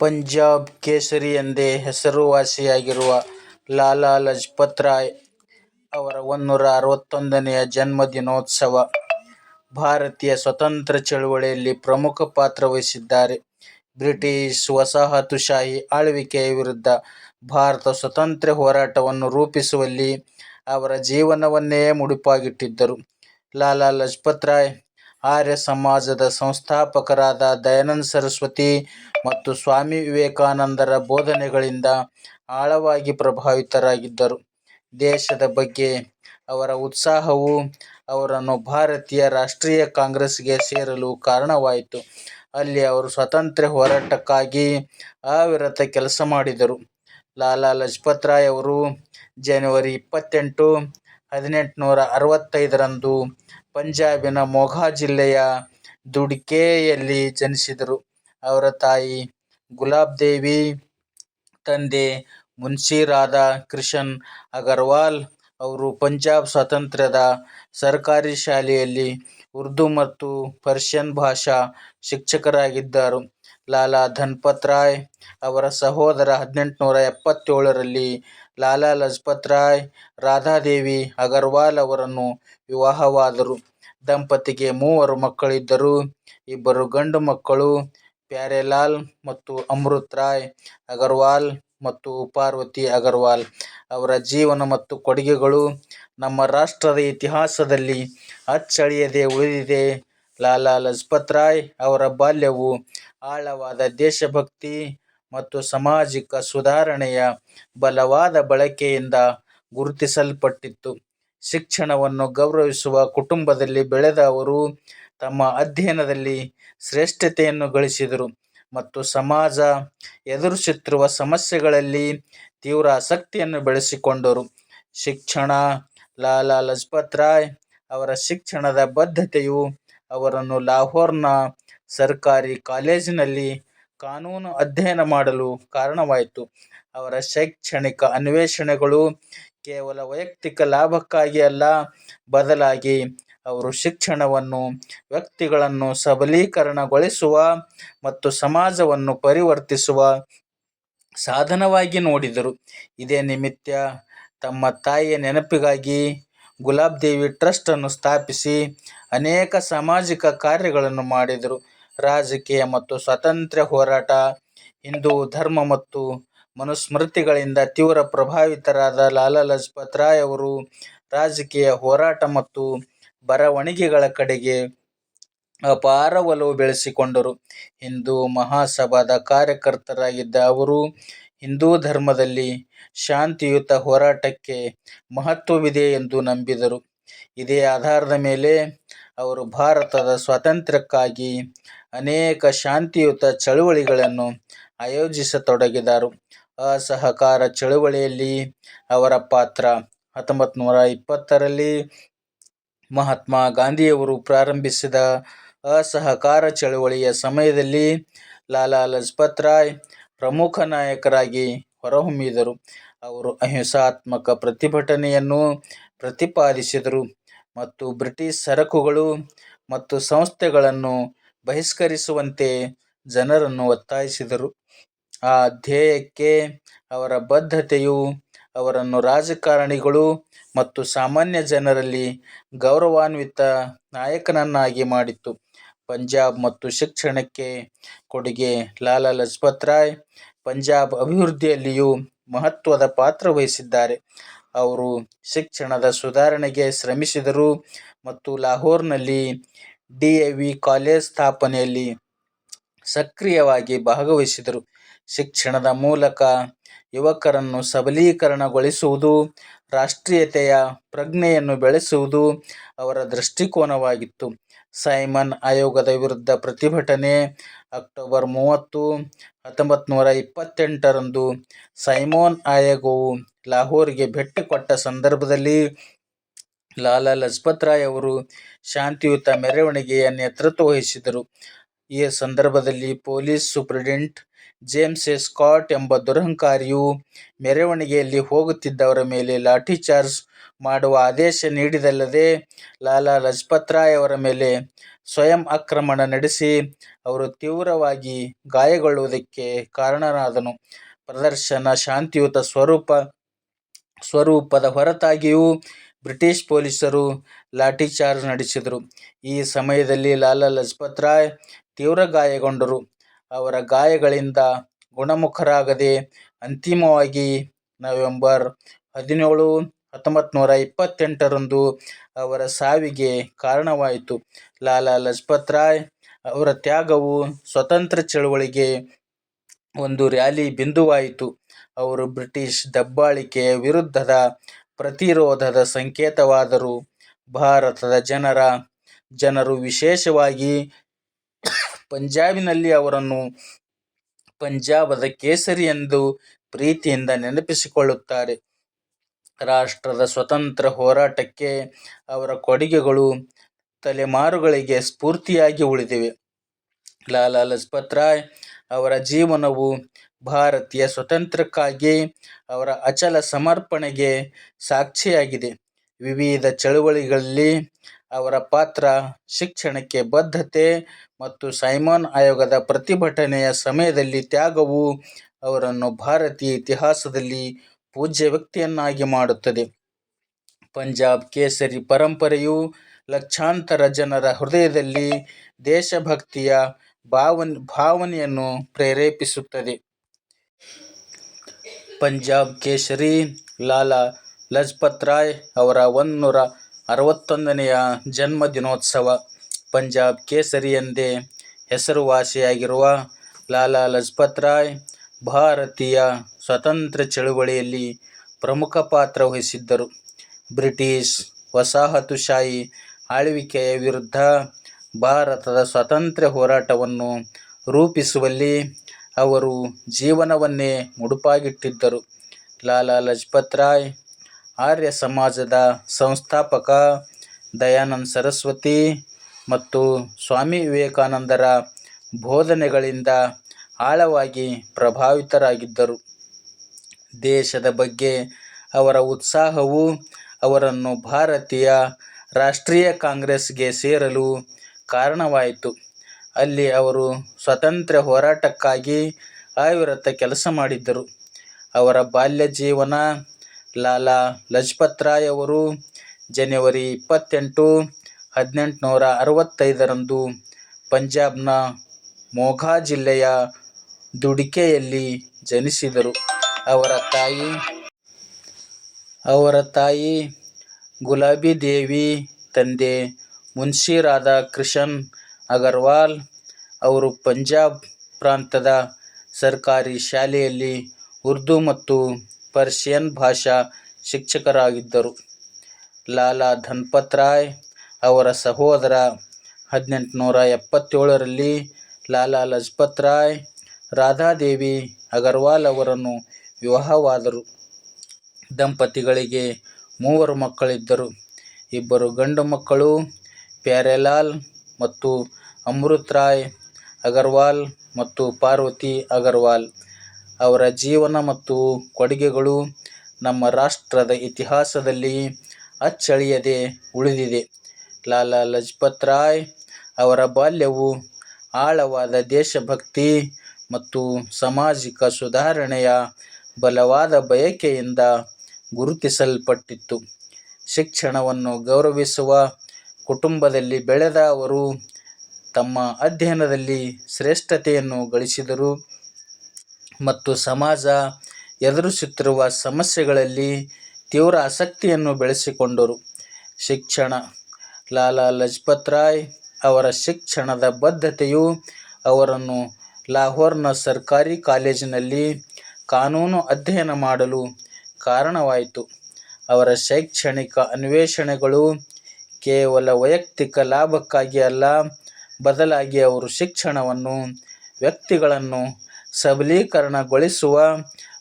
ಪಂಜಾಬ್ ಕೇಸರಿ ಎಂದೇ ಹೆಸರುವಾಸಿಯಾಗಿರುವ ಲಾಲಾ ಲಜಪತ್ ರಾಯ್ ಅವರ ಒಂನ್ನೂರ ಅರವತ್ತೊಂದನೆಯ ಜನ್ಮದಿನೋತ್ಸವ. ಭಾರತೀಯ ಸ್ವತಂತ್ರ ಚಳುವಳಿಯಲ್ಲಿ ಪ್ರಮುಖ ಪಾತ್ರ ವಹಿಸಿದ್ದಾರೆ. ಬ್ರಿಟಿಷ್ ವಸಾಹತುಶಾಹಿ ಆಳ್ವಿಕೆಯ ವಿರುದ್ಧ ಭಾರತ ಸ್ವತಂತ್ರ ಹೋರಾಟವನ್ನು ರೂಪಿಸುವಲ್ಲಿ ಅವರ ಜೀವನವನ್ನೇ ಮುಡಿಪಾಗಿಟ್ಟಿದ್ದರು. ಲಾಲಾ ಲಜಪತ್ ರಾಯ್ ಆರ್ಯ ಸಮಾಜದ ಸಂಸ್ಥಾಪಕರಾದ ದಯಾನಂದ ಸರಸ್ವತಿ ಮತ್ತು ಸ್ವಾಮಿ ವಿವೇಕಾನಂದರ ಬೋಧನೆಗಳಿಂದ ಆಳವಾಗಿ ಪ್ರಭಾವಿತರಾಗಿದ್ದರು. ದೇಶದ ಬಗ್ಗೆ ಅವರ ಉತ್ಸಾಹವು ಅವರನ್ನು ಭಾರತೀಯ ರಾಷ್ಟ್ರೀಯ ಕಾಂಗ್ರೆಸ್ಗೆ ಸೇರಲು ಕಾರಣವಾಯಿತು. ಅಲ್ಲಿ ಅವರು ಸ್ವಾತಂತ್ರ್ಯ ಹೋರಾಟಕ್ಕಾಗಿ ಅವಿರತ ಕೆಲಸ ಮಾಡಿದರು. ಲಾಲಾ ಲಜಪತ್ ರಾಯ್ ಅವರು ಜನವರಿ ಇಪ್ಪತ್ತೆಂಟು, ಹದಿನೆಂಟುನೂರ ಅರವತ್ತೈದರಂದು ಪಂಜಾಬಿನ ಮೊಘಾ ಜಿಲ್ಲೆಯ ದುಡ್ಕೆಯಲ್ಲಿ ಜನಿಸಿದರು. ಅವರ ತಾಯಿ ಗುಲಾಬ್ ದೇವಿ, ತಂದೆ ಮುನ್ಷಿ ರಾಧಾ ಕೃಷನ್ ಅಗರ್ವಾಲ್ ಅವರು ಪಂಜಾಬ್ ಸ್ವಾತಂತ್ರ್ಯದ ಸರ್ಕಾರಿ ಶಾಲೆಯಲ್ಲಿ ಉರ್ದು ಮತ್ತು ಪರ್ಷಿಯನ್ ಭಾಷಾ ಶಿಕ್ಷಕರಾಗಿದ್ದರು. ಲಾಲಾ ಧನ್ಪತ್ ರಾಯ್ ಅವರ ಸಹೋದರ ಹದಿನೆಂಟುನೂರ ಎಪ್ಪತ್ತೇಳರಲ್ಲಿ ಲಾಲಾ ಲಜಪತ್ ರಾಯ್, ರಾಧಾದೇವಿ ಅಗರ್ವಾಲ್ ಅವರನ್ನು ವಿವಾಹವಾದರು. ದಂಪತಿಗೆ ಮೂವರು ಮಕ್ಕಳಿದ್ದರು. ಇಬ್ಬರು ಗಂಡು ಮಕ್ಕಳು, ಪ್ಯಾರೇಲಾಲ್ ಮತ್ತು ಅಮೃತ್ ರಾಯ್ ಅಗರ್ವಾಲ್ ಮತ್ತು ಪಾರ್ವತಿ ಅಗರ್ವಾಲ್ ಅವರ ಜೀವನ ಮತ್ತು ಕೊಡುಗೆಗಳು ನಮ್ಮ ರಾಷ್ಟ್ರದ ಇತಿಹಾಸದಲ್ಲಿ ಅಚ್ಚಳಿಯದೆ ಉಳಿದಿದೆ. ಲಾಲಾ ಲಜಪತ್ ರಾಯ್ ಅವರ ಬಾಲ್ಯವು ಆಳವಾದ ದೇಶಭಕ್ತಿ ಮತ್ತು ಸಾಮಾಜಿಕ ಸುಧಾರಣೆಯ ಬಲವಾದ ಬಳಕೆಯಿಂದ ಗುರುತಿಸಲ್ಪಟ್ಟಿತ್ತು ಶಿಕ್ಷಣವನ್ನು ಗೌರವಿಸುವ ಕುಟುಂಬದಲ್ಲಿ ಬೆಳೆದ ಅವರು ತಮ್ಮ ಅಧ್ಯಯನದಲ್ಲಿ ಶ್ರೇಷ್ಠತೆಯನ್ನು ಗಳಿಸಿದರು ಮತ್ತು ಸಮಾಜ ಎದುರಿಸುತ್ತಿರುವ ಸಮಸ್ಯೆಗಳಲ್ಲಿ ತೀವ್ರ ಆಸಕ್ತಿಯನ್ನು ಬೆಳೆಸಿಕೊಂಡರು. ಶಿಕ್ಷಣ, ಲಾಲಾ ಲಜಪತ್ ರಾಯ್ ಅವರ ಶಿಕ್ಷಣದ ಬದ್ಧತೆಯು ಅವರನ್ನು ಲಾಹೋರ್ನ ಸರಕಾರಿ ಕಾಲೇಜಿನಲ್ಲಿ ಕಾನೂನು ಅಧ್ಯಯನ ಮಾಡಲು ಕಾರಣವಾಯಿತು. ಅವರ ಶೈಕ್ಷಣಿಕ ಅನ್ವೇಷಣೆಗಳು ಕೇವಲ ವೈಯಕ್ತಿಕ ಲಾಭಕ್ಕಾಗಿ ಅಲ್ಲ, ಬದಲಾಗಿ ಅವರು ಶಿಕ್ಷಣವನ್ನು ವ್ಯಕ್ತಿಗಳನ್ನು ಸಬಲೀಕರಣಗೊಳಿಸುವ ಮತ್ತು ಸಮಾಜವನ್ನು ಪರಿವರ್ತಿಸುವ ಸಾಧನವಾಗಿ ನೋಡಿದರು. ಇದೇ ನಿಮಿತ್ತ ತಮ್ಮ ತಾಯಿಯ ನೆನಪಿಗಾಗಿ ಗುಲಾಬ್ ದೇವಿ ಟ್ರಸ್ಟನ್ನು ಸ್ಥಾಪಿಸಿ ಅನೇಕ ಸಾಮಾಜಿಕ ಕಾರ್ಯಗಳನ್ನು ಮಾಡಿದರು. ರಾಜಕೀಯ ಮತ್ತು ಸ್ವಾತಂತ್ರ್ಯ ಹೋರಾಟ, ಹಿಂದೂ ಧರ್ಮ ಮತ್ತು ಮನುಸ್ಮೃತಿಗಳಿಂದ ತೀವ್ರ ಪ್ರಭಾವಿತರಾದ ಲಾಲಾ ಲಜಪತ್ ರಾಯ್ ಅವರು ರಾಜಕೀಯ ಹೋರಾಟ ಮತ್ತು ಬರವಣಿಗೆಗಳ ಕಡೆಗೆ ಅಪಾರ ಒಲವು ಬೆಳೆಸಿಕೊಂಡರು. ಹಿಂದೂ ಮಹಾಸಭಾದ ಕಾರ್ಯಕರ್ತರಾಗಿದ್ದ ಅವರು ಹಿಂದೂ ಧರ್ಮದಲ್ಲಿ ಶಾಂತಿಯುತ ಹೋರಾಟಕ್ಕೆ ಮಹತ್ವವಿದೆ ಎಂದು ನಂಬಿದರು. ಇದೇ ಆಧಾರದ ಮೇಲೆ ಅವರು ಭಾರತದ ಸ್ವಾತಂತ್ರ್ಯಕ್ಕಾಗಿ ಅನೇಕ ಶಾಂತಿಯುತ ಚಳುವಳಿಗಳನ್ನು ಆಯೋಜಿಸತೊಡಗಿದರು. ಅಸಹಕಾರ ಚಳುವಳಿಯಲ್ಲಿ ಅವರ ಪಾತ್ರ ಹತ್ತೊಂಬತ್ತು ನೂರ ಇಪ್ಪತ್ತರಲ್ಲಿ ಮಹಾತ್ಮ ಗಾಂಧಿಯವರು ಪ್ರಾರಂಭಿಸಿದ ಅಸಹಕಾರ ಚಳುವಳಿಯ ಸಮಯದಲ್ಲಿ ಲಾಲಾ ಲಜಪತ್ ರಾಯ್ ಪ್ರಮುಖ ನಾಯಕರಾಗಿ ಹೊರಹೊಮ್ಮಿದರು. ಅವರು ಅಹಿಂಸಾತ್ಮಕ ಪ್ರತಿಭಟನೆಯನ್ನು ಪ್ರತಿಪಾದಿಸಿದರು ಮತ್ತು ಬ್ರಿಟಿಷ್ ಸರಕುಗಳು ಮತ್ತು ಸಂಸ್ಥೆಗಳನ್ನು ಬಹಿಷ್ಕರಿಸುವಂತೆ ಜನರನ್ನು ಒತ್ತಾಯಿಸಿದರು. ಆ ಧ್ಯೇಯಕ್ಕೆ ಅವರ ಬದ್ಧತೆಯು ಅವರನ್ನು ರಾಜಕಾರಣಿಗಳು ಮತ್ತು ಸಾಮಾನ್ಯ ಜನರಲ್ಲಿ ಗೌರವಾನ್ವಿತ ನಾಯಕನನ್ನಾಗಿ ಮಾಡಿತು. ಪಂಜಾಬ್ ಮತ್ತು ಶಿಕ್ಷಣಕ್ಕೆ ಕೊಡುಗೆ ಲಾಲಾ ಲಜಪತ್ ರಾಯ್ ಪಂಜಾಬ್ ಅಭಿವೃದ್ಧಿಯಲ್ಲಿಯೂ ಮಹತ್ವದ ಪಾತ್ರ ವಹಿಸಿದ್ದಾರೆ. ಅವರು ಶಿಕ್ಷಣದ ಸುಧಾರಣೆಗೆ ಶ್ರಮಿಸಿದರು ಮತ್ತು ಲಾಹೋರ್ನಲ್ಲಿ ಡಿಎವಿ ಕಾಲೇಜ್ ಸ್ಥಾಪನೆಯಲ್ಲಿ ಸಕ್ರಿಯವಾಗಿ ಭಾಗವಹಿಸಿದರು. ಶಿಕ್ಷಣದ ಮೂಲಕ ಯುವಕರನ್ನು ಸಬಲೀಕರಣಗೊಳಿಸುವುದು, ರಾಷ್ಟ್ರೀಯತೆಯ ಪ್ರಜ್ಞೆಯನ್ನು ಬೆಳೆಸುವುದು ಅವರ ದೃಷ್ಟಿಕೋನವಾಗಿತ್ತು. ಸೈಮನ್ ಆಯೋಗದ ವಿರುದ್ಧ ಪ್ರತಿಭಟನೆ ಅಕ್ಟೋಬರ್ ಮೂವತ್ತು, ಹತ್ತೊಂಬತ್ತು ನೂರ ಇಪ್ಪತ್ತೆಂಟರಂದು ಸೈಮೋನ್ ಆಯೋಗವು ಲಾಹೋರಿಗೆ ಭೇಟಿ ಕೊಟ್ಟ ಸಂದರ್ಭದಲ್ಲಿ ಲಾಲಾ ಲಜಪತ್ ರಾಯ್ ಅವರು ಶಾಂತಿಯುತ ಮೆರವಣಿಗೆಯ ನೇತೃತ್ವ ವಹಿಸಿದರು. ಈ ಸಂದರ್ಭದಲ್ಲಿ police superintendent James A. Scott ಎಂಬ ದುರಹಂಕಾರಿಯು ಮೆರವಣಿಗೆಯಲ್ಲಿ ಹೋಗುತ್ತಿದ್ದವರ ಮೇಲೆ ಲಾಠಿಚಾರ್ಜ್ ಮಾಡುವ ಆದೇಶ ನೀಡಿದಲ್ಲದೆ ಲಾಲಾ ಲಜಪತ್ ರಾಯ್ ಅವರ ಮೇಲೆ ಸ್ವಯಂ ಆಕ್ರಮಣ ನಡೆಸಿ ಅವರು ತೀವ್ರವಾಗಿ ಗಾಯಗೊಳ್ಳುವುದಕ್ಕೆ ಕಾರಣನಾದನು. ಪ್ರದರ್ಶನ ಶಾಂತಿಯುತ ಸ್ವರೂಪ, ಸ್ವರೂಪದ ಹೊರತಾಗಿಯೂ ಬ್ರಿಟಿಷ್ ಪೊಲೀಸರು ಲಾಠಿಚಾರ್ಜ್ ನಡೆಸಿದರು. ಈ ಸಮಯದಲ್ಲಿ ಲಾಲಾ ಲಜಪತ್ ರಾಯ್ ತೀವ್ರ ಗಾಯಗೊಂಡರು. ಅವರ ಗಾಯಗಳಿಂದ ಗುಣಮುಖರಾಗದೆ ಅಂತಿಮವಾಗಿ ನವೆಂಬರ್ ಹದಿನೇಳು, ಹತ್ತೊಂಭತ್ತನೂರ ಇಪ್ಪತ್ತೆಂಟರಂದು ಅವರ ಸಾವಿಗೆ ಕಾರಣವಾಯಿತು. ಲಾಲಾ ಲಜಪತ್ ರಾಯ್ ಅವರ ತ್ಯಾಗವು ಸ್ವತಂತ್ರ ಚಳುವಳಿಗೆ ಒಂದು ರ್ಯಾಲಿ ಬಿಂದುವಾಯಿತು. ಅವರು ಬ್ರಿಟಿಷ್ ದಬ್ಬಾಳಿಕೆಯ ವಿರುದ್ಧದ ಪ್ರತಿರೋಧದ ಸಂಕೇತವಾದರು. ಭಾರತದ ಜನರ, ಜನರು ವಿಶೇಷವಾಗಿ ಪಂಜಾಬಿನಲ್ಲಿ ಅವರನ್ನು ಪಂಜಾಬದ ಕೇಸರಿ ಎಂದು ಪ್ರೀತಿಯಿಂದ ನೆನಪಿಸಿಕೊಳ್ಳುತ್ತಾರೆ. ರಾಷ್ಟ್ರದ ಸ್ವತಂತ್ರ ಹೋರಾಟಕ್ಕೆ ಅವರ ಕೊಡುಗೆಗಳು ತಲೆಮಾರುಗಳಿಗೆ ಸ್ಫೂರ್ತಿಯಾಗಿ ಉಳಿದಿವೆ. ಲಾಲಾ ಲಜಪತ್ ರಾಯ್ ಅವರ ಜೀವನವು ಭಾರತೀಯ ಸ್ವತಂತ್ರಕ್ಕಾಗಿ ಅವರ ಅಚಲ ಸಮರ್ಪಣೆಗೆ ಸಾಕ್ಷಿಯಾಗಿದೆ. ವಿವಿಧ ಚಳುವಳಿಗಳಲ್ಲಿ ಅವರ ಪಾತ್ರ, ಶಿಕ್ಷಣಕ್ಕೆ ಬದ್ಧತೆ ಮತ್ತು ಸೈಮನ್ ಆಯೋಗದ ಪ್ರತಿಭಟನೆಯ ಸಮಯದಲ್ಲಿ ತ್ಯಾಗವು ಅವರನ್ನು ಭಾರತೀಯ ಇತಿಹಾಸದಲ್ಲಿ ಪೂಜ್ಯ ವ್ಯಕ್ತಿಯನ್ನಾಗಿ ಮಾಡುತ್ತದೆ. ಪಂಜಾಬ್ ಕೇಸರಿ ಪರಂಪರೆಯು ಲಕ್ಷಾಂತರ ಜನರ ಹೃದಯದಲ್ಲಿ ದೇಶಭಕ್ತಿಯ ಭಾವನೆಯನ್ನು ಪ್ರೇರೇಪಿಸುತ್ತದೆ. ಪಂಜಾಬ್ ಕೇಸರಿ ಲಾಲಾ ಲಜಪತ್ ರಾಯ್ ಅವರ ಒಂದುನೂರ ಅರವತ್ತೊಂದನೆಯ ಜನ್ಮದಿನೋತ್ಸವ. ಪಂಜಾಬ್ ಕೇಸರಿ ಎಂದೇ ಹೆಸರುವಾಸಿಯಾಗಿರುವ ಲಾಲಾ ಲಜಪತ್ ರಾಯ್ ಭಾರತೀಯ ಸ್ವಾತಂತ್ರ್ಯ ಚಳವಳಿಯಲ್ಲಿ ಪ್ರಮುಖ ಪಾತ್ರ ವಹಿಸಿದ್ದರು. ಬ್ರಿಟಿಷ್ ವಸಾಹತುಶಾಹಿ ಆಳ್ವಿಕೆಯ ವಿರುದ್ಧ ಭಾರತದ ಸ್ವಾತಂತ್ರ್ಯ ಹೋರಾಟವನ್ನು ರೂಪಿಸುವಲ್ಲಿ ಅವರು ಜೀವನವನ್ನೇ ಮುಡುಪಾಗಿಟ್ಟಿದ್ದರು. ಲಾಲಾ ಲಜಪತ್ ರಾಯ್, ಆರ್ಯ ಸಮಾಜದ ಸಂಸ್ಥಾಪಕ ದಯಾನಂದ ಸರಸ್ವತಿ ಮತ್ತು ಸ್ವಾಮಿ ವಿವೇಕಾನಂದರ ಬೋಧನೆಗಳಿಂದ ಆಳವಾಗಿ ಪ್ರಭಾವಿತರಾಗಿದ್ದರು. ದೇಶದ ಬಗ್ಗೆ ಅವರ ಉತ್ಸಾಹವು ಅವರನ್ನು ಭಾರತೀಯ ರಾಷ್ಟ್ರೀಯ ಕಾಂಗ್ರೆಸ್ಗೆ ಸೇರಲು ಕಾರಣವಾಯಿತು. ಅಲ್ಲಿ ಅವರು ಸ್ವಾತಂತ್ರ್ಯ ಹೋರಾಟಕ್ಕಾಗಿ ಅವಿರತ ಕೆಲಸ ಮಾಡಿದ್ದರು ಅವರ ಬಾಲ್ಯ ಜೀವನ ಲಾಲಾ ಲಜಪತ್ ರಾಯ್ ಅವರು ಜನವರಿ ಇಪ್ಪತ್ತೆಂಟು, ಹದಿನೆಂಟುನೂರ ಅರವತ್ತೈದರಂದು ಪಂಜಾಬ್ನ ಮೋಘಾ ಜಿಲ್ಲೆಯ ದುಡಿಕೆಯಲ್ಲಿ ಜನಿಸಿದರು. ಅವರ ತಾಯಿ ಅವರ ತಾಯಿ ಗುಲಾಬಿ ದೇವಿ, ತಂದೆ ಮುನ್ಷಿ ರಾಧಾ ಕಿಶನ್ ಅಗರವಾಲ್ ಅವರು ಪಂಜಾಬ್ ಪ್ರಾಂತದ ಸರ್ಕಾರಿ ಶಾಲೆಯಲ್ಲಿ ಉರ್ದು ಮತ್ತು ಪರ್ಷಿಯನ್ ಭಾಷಾ ಶಿಕ್ಷಕರಾಗಿದ್ದರು. ಲಾಲಾ ಧನ್ಪತ್ ರಾಯ್ ಅವರ ಸಹೋದರ ಹದಿನೆಂಟುನೂರ ಎಪ್ಪತ್ತೇಳರಲ್ಲಿ ಲಾಲಾ ಲಜಪತ್ ರಾಯ್, ರಾಧಾದೇವಿ ಅಗರ್ವಾಲ್ ಅವರನ್ನು ವಿವಾಹವಾದರು. ದಂಪತಿಗಳಿಗೆ ಮೂವರು ಮಕ್ಕಳಿದ್ದರು. ಇಬ್ಬರು ಗಂಡು ಮಕ್ಕಳು ಪ್ಯಾರೆಲಾಲ್ ಮತ್ತು ಅಮೃತ್ ರಾಯ್ ಅಗರ್ವಾಲ್ ಮತ್ತು ಪಾರ್ವತಿ ಅಗರ್ವಾಲ್ ಅವರ ಜೀವನ ಮತ್ತು ಕೊಡುಗೆಗಳು ನಮ್ಮ ರಾಷ್ಟ್ರದ ಇತಿಹಾಸದಲ್ಲಿ ಅಚ್ಚಳಿಯದೆ ಉಳಿದಿದೆ. ಲಾಲಾ ಲಜಪತ್ ರಾಯ್ ಅವರ ಬಾಲ್ಯವು ಆಳವಾದ ದೇಶಭಕ್ತಿ ಮತ್ತು ಸಾಮಾಜಿಕ ಸುಧಾರಣೆಯ ಬಲವಾದ ಬಯಕೆಯಿಂದ ಗುರುತಿಸಲ್ಪಟ್ಟಿತ್ತು ಶಿಕ್ಷಣವನ್ನು ಗೌರವಿಸುವ ಕುಟುಂಬದಲ್ಲಿ ಬೆಳೆದ ಅವರು ತಮ್ಮ ಅಧ್ಯಯನದಲ್ಲಿ ಶ್ರೇಷ್ಠತೆಯನ್ನು ಗಳಿಸಿದರು ಮತ್ತು ಸಮಾಜ ಎದುರಿಸುತ್ತಿರುವ ಸಮಸ್ಯೆಗಳಲ್ಲಿ ತೀವ್ರ ಆಸಕ್ತಿಯನ್ನು ಬೆಳೆಸಿಕೊಂಡರು. ಶಿಕ್ಷಣ ಲಾಲಾ ಲಜಪತ್ ರಾಯ್ ಅವರ ಶಿಕ್ಷಣದ ಬದ್ಧತೆಯು ಅವರನ್ನು ಲಾಹೋರ್ನ ಸರ್ಕಾರಿ ಕಾಲೇಜಿನಲ್ಲಿ ಕಾನೂನು ಅಧ್ಯಯನ ಮಾಡಲು ಕಾರಣವಾಯಿತು. ಅವರ ಶೈಕ್ಷಣಿಕ ಅನ್ವೇಷಣೆಗಳು ಕೇವಲ ವೈಯಕ್ತಿಕ ಲಾಭಕ್ಕಾಗಿ ಅಲ್ಲ, ಬದಲಾಗಿ ಅವರು ಶಿಕ್ಷಣವನ್ನು, ವ್ಯಕ್ತಿಗಳನ್ನು ಸಬಲೀಕರಣಗೊಳಿಸುವ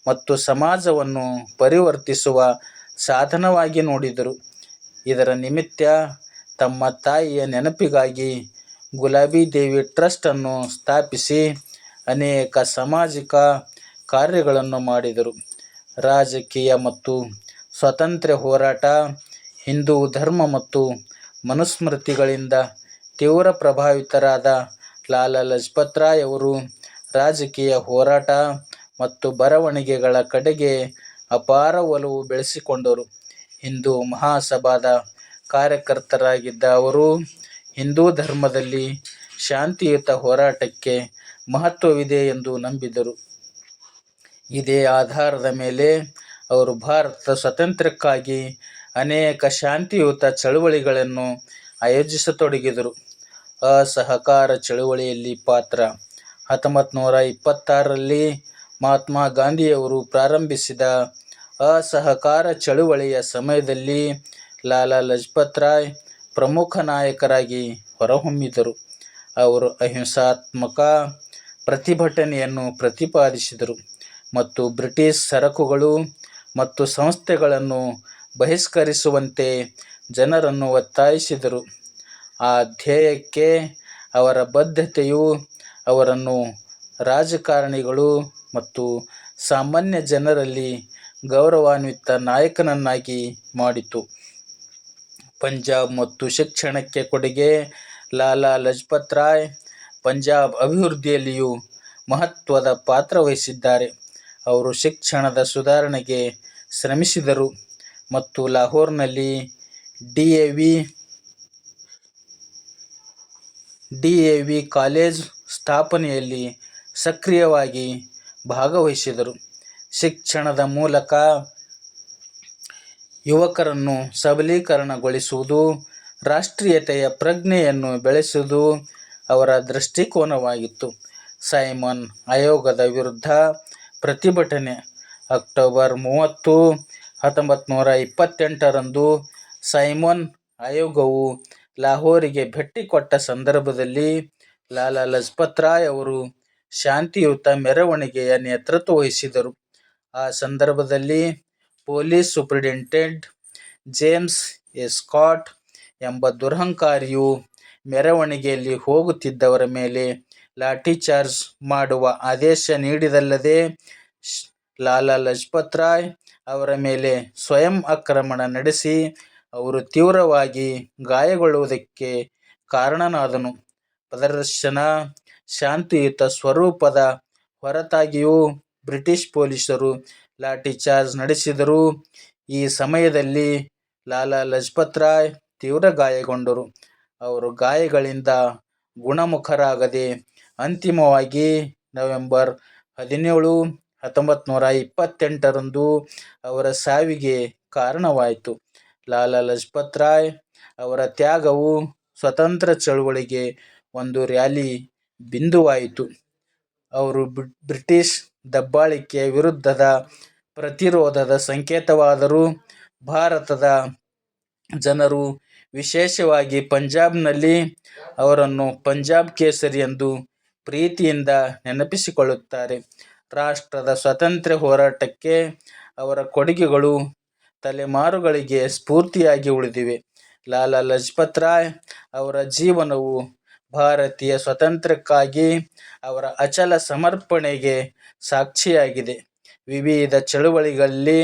ಮತ್ತು ಸಮಾಜವನ್ನು ಪರಿವರ್ತಿಸುವ ಸಾಧನವಾಗಿ ನೋಡಿದರು. ಇದರ ನಿಮಿತ್ತ ತಮ್ಮ ತಾಯಿಯ ನೆನಪಿಗಾಗಿ ಗುಲಾಬಿ ದೇವಿ ಟ್ರಸ್ಟನ್ನು ಸ್ಥಾಪಿಸಿ ಅನೇಕ ಸಾಮಾಜಿಕ ಕಾರ್ಯಗಳನ್ನು ಮಾಡಿದರು. ರಾಜಕೀಯ ಮತ್ತು ಸ್ವಾತಂತ್ರ್ಯ ಹೋರಾಟ, ಹಿಂದೂ ಧರ್ಮ ಮತ್ತು ಮನುಸ್ಮೃತಿಗಳಿಂದ ತೀವ್ರ ಪ್ರಭಾವಿತರಾದ ಲಾಲಾ ಲಜಪತ್ ರಾಯ್ ಅವರು ರಾಜಕೀಯ ಹೋರಾಟ ಮತ್ತು ಬರವಣಿಗೆಗಳ ಕಡೆಗೆ ಅಪಾರ ಒಲವು ಬೆಳೆಸಿಕೊಂಡರು. ಹಿಂದೂ ಮಹಾಸಭಾದ ಕಾರ್ಯಕರ್ತರಾಗಿದ್ದ ಅವರು ಹಿಂದೂ ಧರ್ಮದಲ್ಲಿ ಶಾಂತಿಯುತ ಹೋರಾಟಕ್ಕೆ ಮಹತ್ವವಿದೆ ಎಂದು ನಂಬಿದರು ಇದೇ ಆಧಾರದ ಮೇಲೆ ಅವರು ಭಾರತ ಸ್ವಾತಂತ್ರ್ಯಕ್ಕಾಗಿ ಅನೇಕ ಶಾಂತಿಯುತ ಚಳುವಳಿಗಳನ್ನು ಆಯೋಜಿಸತೊಡಗಿದರು. ಅಸಹಕಾರ ಚಳುವಳಿಯಲ್ಲಿ ಪಾತ್ರ ಹತ್ತೊಂಬತ್ತು ನೂರ ಇಪ್ಪತ್ತಾರರಲ್ಲಿ ಮಹಾತ್ಮ ಗಾಂಧಿಯವರು ಪ್ರಾರಂಭಿಸಿದ ಅಸಹಕಾರ ಚಳುವಳಿಯ ಸಮಯದಲ್ಲಿ ಲಾಲಾ ಲಜಪತ್ ರಾಯ್ ಪ್ರಮುಖ ನಾಯಕರಾಗಿ ಹೊರಹೊಮ್ಮಿದರು. ಅವರು ಅಹಿಂಸಾತ್ಮಕ ಪ್ರತಿಭಟನೆಯನ್ನು ಪ್ರತಿಪಾದಿಸಿದರು ಮತ್ತು ಬ್ರಿಟಿಷ್ ಸರಕುಗಳು ಮತ್ತು ಸಂಸ್ಥೆಗಳನ್ನು ಬಹಿಷ್ಕರಿಸುವಂತೆ ಜನರನ್ನು ಒತ್ತಾಯಿಸಿದರು. ಆ ಧ್ಯೇಯಕ್ಕೆ ಅವರ ಬದ್ಧತೆಯು ಅವರನ್ನು ರಾಜಕಾರಣಿಗಳು ಮತ್ತು ಸಾಮಾನ್ಯ ಜನರಲ್ಲಿ ಗೌರವಾನ್ವಿತ ನಾಯಕನನ್ನಾಗಿ ಮಾಡಿತು. ಪಂಜಾಬ್ ಮತ್ತು ಶಿಕ್ಷಣಕ್ಕೆ ಕೊಡುಗೆ ಲಾಲಾ ಲಜಪತ್ ರಾಯ್ ಪಂಜಾಬ್ ಅಭಿವೃದ್ಧಿಯಲ್ಲಿಯೂ ಮಹತ್ವದ ಪಾತ್ರ ವಹಿಸಿದ್ದಾರೆ. ಅವರು ಶಿಕ್ಷಣದ ಸುಧಾರಣೆಗೆ ಶ್ರಮಿಸಿದರು ಮತ್ತು ಲಾಹೋರ್ನಲ್ಲಿ ಡಿ. ಎ. ವಿ. ಕಾಲೇಜ್ ಸ್ಥಾಪನೆಯಲ್ಲಿ ಸಕ್ರಿಯವಾಗಿ ಭಾಗವಹಿಸಿದರು. ಶಿಕ್ಷಣದ ಮೂಲಕ ಯುವಕರನ್ನು ಸಬಲೀಕರಣಗೊಳಿಸುವುದು, ರಾಷ್ಟ್ರೀಯತೆಯ ಪ್ರಜ್ಞೆಯನ್ನು ಬೆಳೆಸುವುದು ಅವರ ದೃಷ್ಟಿಕೋನವಾಗಿತ್ತು. ಸೈಮನ್ ಆಯೋಗದ ವಿರುದ್ಧ ಪ್ರತಿಭಟನೆ ಅಕ್ಟೋಬರ್ ಮೂವತ್ತು, ಹತ್ತೊಂಬತ್ತು ನೂರ ಇಪ್ಪತ್ತೆಂಟರಂದು ಸೈಮನ್ ಆಯೋಗವು ಲಾಹೋರಿಗೆ ಭೇಟಿ ಕೊಟ್ಟ ಸಂದರ್ಭದಲ್ಲಿ ಲಾಲಾ ಲಜಪತ್ ರಾಯ್ ಅವರು ಶಾಂತಿಯುತ ಮೆರವಣಿಗೆಯ ನೇತೃತ್ವ ವಹಿಸಿದರು. ಆ ಸಂದರ್ಭದಲ್ಲಿ ಪೊಲೀಸ್ ಸೂಪರಿಂಟೆಂಡೆಂಟ್ ಜೇಮ್ಸ್. ಸ್ಕಾಟ್ ಎಂಬ ದುರಹಂಕಾರಿಯು ಮೆರವಣಿಗೆಯಲ್ಲಿ ಹೋಗುತ್ತಿದ್ದವರ ಮೇಲೆ ಲಾಠಿ ಚಾರ್ಜ್ ಮಾಡುವ ಆದೇಶ ನೀಡಿದಲ್ಲದೆ ಲಾಲಾ ಲಜಪತ್ ರಾಯ್ ಅವರ ಮೇಲೆ ಸ್ವಯಂ ಆಕ್ರಮಣ ನಡೆಸಿ ಅವರು ತೀವ್ರವಾಗಿ ಗಾಯಗೊಳ್ಳುವುದಕ್ಕೆ ಕಾರಣನಾದನು. ಪ್ರದರ್ಶನ ಶಾಂತಿಯುತ ಸ್ವರೂಪದ ಹೊರತಾಗಿಯೂ ಬ್ರಿಟಿಷ್ ಪೊಲೀಸರು ಲಾಠಿಚಾರ್ಜ್ ನಡೆಸಿದರು. ಈ ಸಮಯದಲ್ಲಿ ಲಾಲಾ ಲಜಪತ್ ರಾಯ್ ತೀವ್ರ ಗಾಯಗೊಂಡರು. ಅವರು ಗಾಯಗಳಿಂದ ಗುಣಮುಖರಾಗದೆ ಅಂತಿಮವಾಗಿ ನವೆಂಬರ್ ಹದಿನೇಳು, ಹತ್ತೊಂಬತ್ತು ನೂರ ಇಪ್ಪತ್ತೆಂಟರಂದು ಅವರ ಸಾವಿಗೆ ಕಾರಣವಾಯಿತು. ಲಾಲಾ ಲಜಪತ್ ರಾಯ್ ಅವರ ತ್ಯಾಗವು ಸ್ವತಂತ್ರ ಚಳವಳಿಗೆ ಒಂದು ರ್ಯಾಲಿ ಬಿಂದುವಾಯಿತು. ಅವರು ಬ್ರಿಟಿಷ್ ದಬ್ಬಾಳಿಕೆ ವಿರುದ್ಧದ ಪ್ರತಿರೋಧದ ಸಂಕೇತವಾದರೂ ಭಾರತದ ಜನರು, ವಿಶೇಷವಾಗಿ ಪಂಜಾಬ್ನಲ್ಲಿ ಅವರನ್ನು ಪಂಜಾಬ್ ಕೇಸರಿ ಎಂದು ಪ್ರೀತಿಯಿಂದ ನೆನಪಿಸಿಕೊಳ್ಳುತ್ತಾರೆ. ರಾಷ್ಟ್ರದ ಸ್ವಾತಂತ್ರ್ಯ ಹೋರಾಟಕ್ಕೆ ಅವರ ಕೊಡುಗೆಗಳು ತಲೆಮಾರುಗಳಿಗೆ ಸ್ಫೂರ್ತಿಯಾಗಿ ಉಳಿದಿವೆ. ಲಾಲಾ ಲಜಪತ್ ರಾಯ್ ಅವರ ಜೀವನವು ಭಾರತೀಯ ಸ್ವಾತಂತ್ರ್ಯಕ್ಕಾಗಿ ಅವರ ಅಚಲ ಸಮರ್ಪಣೆಗೆ ಸಾಕ್ಷಿಯಾಗಿದೆ. ವಿವಿಧ ಚಳುವಳಿಗಳಲ್ಲಿ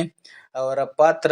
ಅವರ ಪಾತ್ರ